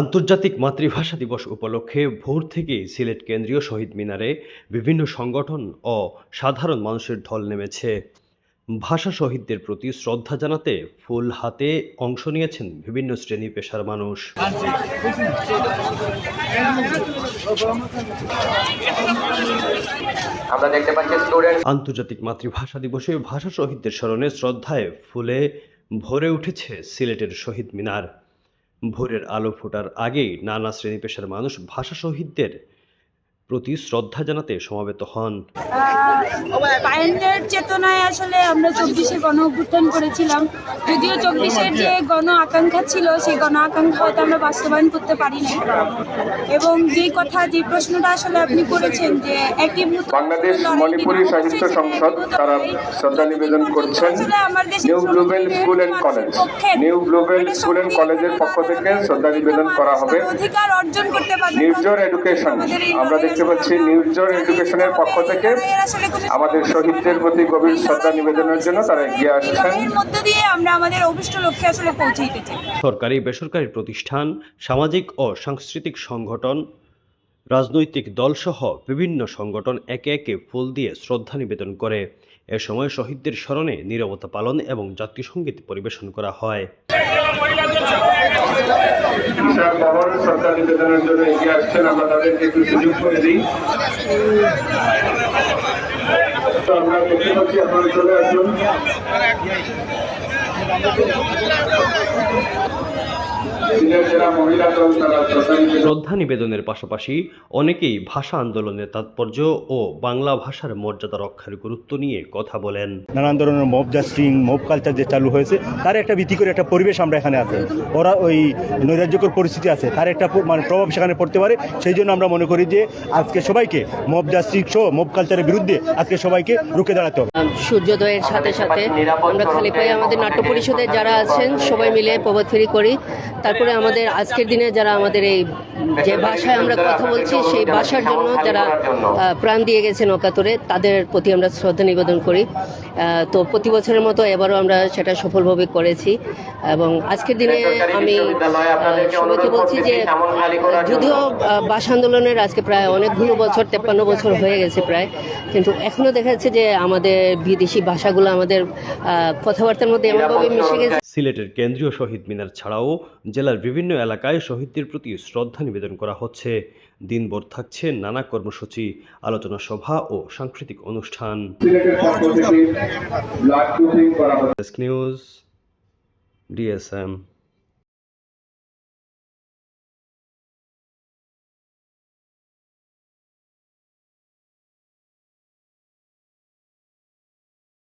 আন্তর্জাতিক মাতৃভাষা দিবস উপলক্ষে ভোর থেকেই সিলেট কেন্দ্রীয় শহীদ মিনারে বিভিন্ন সংগঠন ও সাধারণ মানুষের ঢল নেমেছে। ভাষা শহীদদের প্রতি শ্রদ্ধা জানাতে ফুল হাতে অংশ নিয়েছেন বিভিন্ন শ্রেণি পেশার মানুষ। আমরা দেখতে পাচ্ছি স্টুডেন্ট আন্তর্জাতিক মাতৃভাষা দিবসে ভাষা শহীদদের স্মরণে শ্রদ্ধায় ফুলে ভরে উঠেছে সিলেটের শহীদ মিনার। ভোরের আলো ফোটার আগেই নানা শ্রেণি পেশার মানুষ ভাষা শহীদদের প্রতি শ্রদ্ধা জানাতে সমাবেত হন। পায়েন্টের চেতনায় আসলে আমরা চব্বিশে গণ অভ্যুত্থান করেছিলাম। যদিও চব্বিশের যে গণ আকাঙ্ক্ষা ছিল সেই গণ আকাঙ্ক্ষা হয়তো আমরা বাস্তবায়ন করতে পারি না এবং যেই কথা যে প্রশ্নটা আসলে আপনি করেছেন যে একীভূত বাংলাদেশ মণিপুরী সাহিত্য সংসদ তারা। শ্রদ্ধা নিবেদন করছেন new global school and college new global school Shakti কলেজের পক্ষ থেকে শ্রদ্ধা নিবেদন করা হবে। অধিকার অর্জন করতে পারবে নির্জর এডুকেশন আমরা দেখতে পাচ্ছি নির্জর এডুকেশনের পক্ষ থেকে আমাদের শহীদদের প্রতি গভীর শ্রদ্ধা নিবেদনের জন্য তারা এগিয়ে আসছেন। মধ্য দিয়ে আমরা আমাদের অভিষ্ট লক্ষ্যে আসলে পৌঁছাইতে চাই। সরকারি বেসরকারি প্রতিষ্ঠান সামাজিক ও সাংস্কৃতিক সংগঠন রাজনৈতিক দলসহ বিভিন্ন সংগঠন একে একে ফুল দিয়ে শ্রদ্ধা নিবেদন করে। এ সময় শহীদদের স্মরণে নীরবতা পালন এবং জাতীয় সংগীত পরিবেশন করা হয়। নিবেদনের জন্য এগিয়ে আসছেন, আমরা তাদেরকে একটু সুযোগ করে দিই। আমরা দেখতে পাচ্ছি চলে আসুন। শ্রদ্ধা নিবেদনের পাশাপাশি অনেকেই ভাষা আন্দোলনের তাৎপর্য ও বাংলা ভাষার মর্যাদা রক্ষার গুরুত্ব নিয়ে কথা বলেন। নানান ধরনের মব জাস্টিং মব কালচার যে চালু হয়েছে তার একটা ভিত্তি করে একটা পরিবেশ আমরা এখানে আছে। ওরা ওই নৈরাজ্যকর পরিস্থিতি আছে তার একটা মানে প্রভাব সেখানে পড়তে পারে। সেই জন্য আমরা মনে করি যে আজকে সবাইকে মব জাস্টিং সহ মব কালচারের বিরুদ্ধে আজকে সবাইকে রুখে দাঁড়াতে হবে। সূর্যোদয়ের সাথে সাথে আমরা খালি পায়ে আমাদের নাট্য পরিষদের যারা আছেন, সবাই মিলে প্রভাত ফেরি করি। তারপরে আমাদের আজকের দিনে যারা আমাদের এই যে ভাষায় আমরা কথা বলছি, সেই ভাষার জন্য যারা প্রাণ দিয়ে গেছেন অকাতরে, তাদের প্রতি আমরা শ্রদ্ধা নিবেদন করি। তো প্রতি বছরের মতো এবারও আমরা সেটা সফলভাবে করেছি। এবং আজকের দিনে আমি সবাইকে বলছি যে, যদিও ভাষা আন্দোলনের আজকে প্রায় অনেকগুলো বছর, তেপ্পান্ন বছর হয়ে গেছে প্রায়, কিন্তু এখনও দেখা যাচ্ছে যে আমাদের বিদেশি ভাষাগুলো আমাদের কথাবার্তার মধ্যে এমনভাবে মিশে গেছে সিলেটের কেন্দ্রীয় শহীদ মিনার ছাড়াও জেলার বিভিন্ন এলাকায় শহীদদের প্রতি শ্রদ্ধা নিবেদন করা হচ্ছে। দিনভর থাকছে নানা কর্মসূচি আলোচনা সভা ও সাংস্কৃতিক অনুষ্ঠান। News DSM.